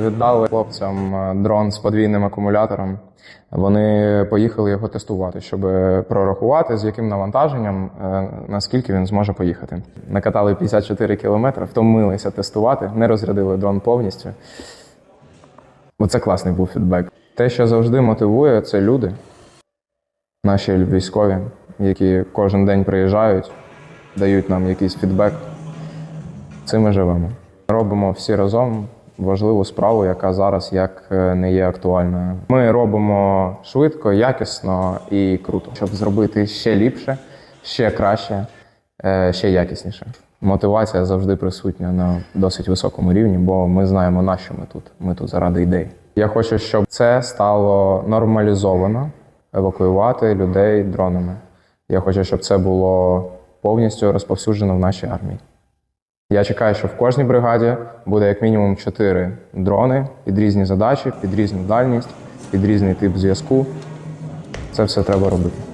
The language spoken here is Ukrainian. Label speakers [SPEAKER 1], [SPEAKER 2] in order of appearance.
[SPEAKER 1] Віддали хлопцям е, дрон з подвійним акумулятором. Вони поїхали його тестувати, щоб прорахувати, з яким навантаженням, е, наскільки він зможе поїхати. Накатали 54 кілометри, втомилися тестувати, не розрядили дрон повністю. Оце класний був фідбек. Те, що завжди мотивує, це люди, наші військові, які кожен день приїжджають, дають нам якийсь фідбек. Цим ми живемо. Робимо всі разом важливу справу, яка зараз як е, не є актуальною. Ми робимо швидко, якісно і круто, щоб зробити ще ліпше, ще краще, е, ще якісніше. Мотивація завжди присутня на досить високому рівні, бо ми знаємо, на що ми тут. Ми тут заради ідей. Я хочу, щоб це стало нормалізовано, евакуювати людей дронами. Я хочу, щоб це було повністю розповсюджено в нашій армії. Я чекаю, що в кожній бригаді буде як мінімум 4 дрони під різні задачі, під різну дальність, під різний тип зв'язку. Це все треба робити.